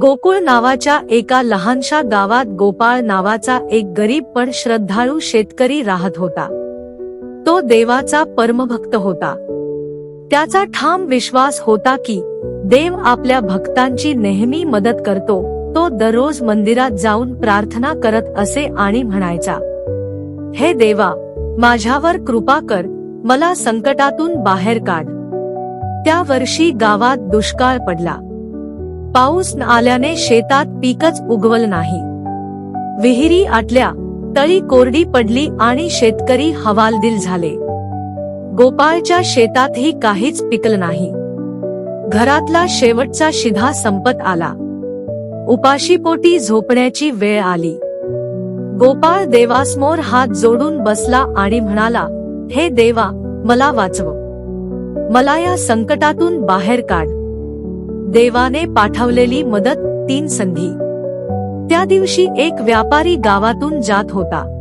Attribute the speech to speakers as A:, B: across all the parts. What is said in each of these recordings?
A: गोकुळ नावाच्या एका लहानशा गावात गोपाळ नावाचा एक गरीब पण श्रद्धाळू शेतकरी राहत होता. तो देवाचा परमभक्त होता. त्याचा ठाम विश्वास होता की देव आपल्या भक्तांची नेहमी मदत करतो तो दररोज मंदिरात जाऊन प्रार्थना करत असे आणि म्हणायचा हे देवा माझ्यावर कृपा कर मला संकटातून बाहेर काढ. त्या वर्षी गावात दुष्काळ पडला. पाऊस न आल्याने शेतात पीकच उगवल नाही. विहिरी आटल्या तळी कोरडी पडली आणि शेतकरी हवालदिल झाले. गोपाळच्या शेतातही काहीच पिकलं नाही. घरातला शेवटचा शिधा संपत आला. उपाशीपोटी झोपण्याची वेळ आली. गोपाळ देवासमोर हात जोडून बसला आणि म्हणाला हे देवा मला वाचव. मला या संकटातून बाहेर काढ. देवाने पाठवलेली मदत तीन संधी. त्या दिवशी एक व्यापारी गावातून जात होता.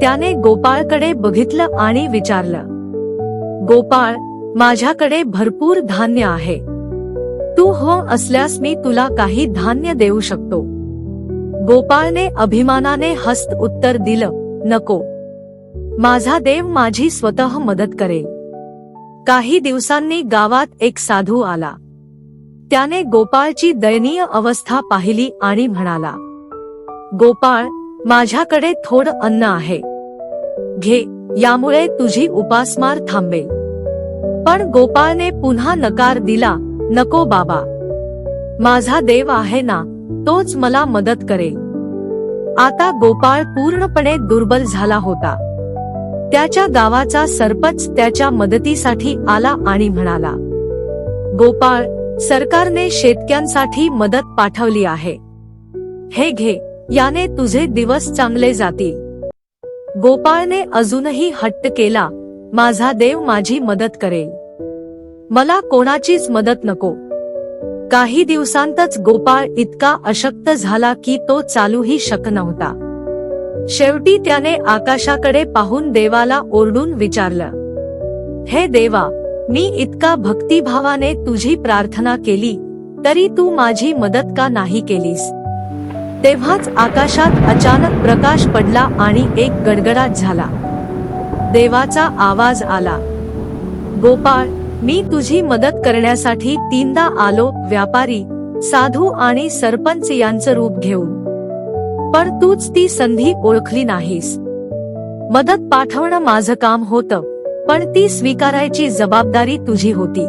A: त्याने गोपाळकडे बघितलं आणि विचारलं गोपाळ माझ्याकडे भरपूर धान्य आहे. तू हो असल्यास मी तुला काही धान्य देऊ शकतो. गोपाळने अभिमानाने हस्त उत्तर दिलं नको. माझा देव माझी स्वतः मदत करेल. काही दिवसांनी गावात एक साधू आला. त्याने गोपाळची दयनीय अवस्था पाहिली आणि म्हणाला गोपाळ माझ्याकडे थोडं अन्न आहे. घे यामुळे तुझी उपासमार थांबेल. पण गोपाळने पुन्हा नकार दिला नको बाबा. माझा देव आहे ना तोच मला मदत करेल. आता गोपाळ पूर्णपणे दुर्बल झाला होता. त्याच्या गावाचा सरपंच त्याच्या मदतीसाठी आला आणि म्हणाला गोपाळ सरकारने शेतक्यांसाठी मदत पाठवली आहे. हे घे याने तुझे दिवस चांगले जातील. गोपाळने अजूनही हट्ट केला माझा देव माझी मदत करेल. मला कोणाचीच मदत नको. काही दिवसांतच गोपाळ इतका अशक्त झाला की तो चालूही शक नव्हता. शेवटी त्याने आकाशाकडे पाहून देवाला ओरडून विचारलं हे देवा मी इतका भक्तिभावाने तुझी प्रार्थना केली तरी तू माझी मदत का नाही केलीस? तेव्हाच आकाशात अचानक प्रकाश पडला आणि एक गडगडाट झाला. देवाचा आवाज आला गोपाळ मी तुझी मदत करण्यासाठी तीनदा आलो व्यापारी साधू आणि सरपंच यांचं रूप घेऊन. पण तूच ती संधी ओळखली नाहीस. मदत पाठवणं माझं काम होतं. पण ती स्वीकारायची जबाबदारी तुझी होती.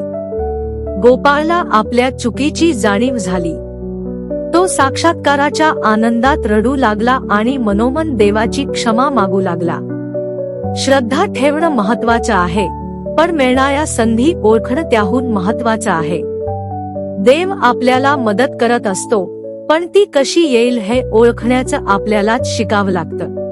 A: गोपाळला आपल्या चुकीची जाणीव झाली. तो साक्षात्काराच्या आनंदात रडू लागला आणि मनोमन देवाची क्षमा मागू लागला. श्रद्धा ठेवणं महत्वाचं आहे पण मिळणाऱ्या संधी ओळखणं त्याहून महत्वाचं आहे. देव आपल्याला मदत करत असतो पण ती कशी येईल हे ओळखण्याचं आपल्यालाच शिकावं लागतं.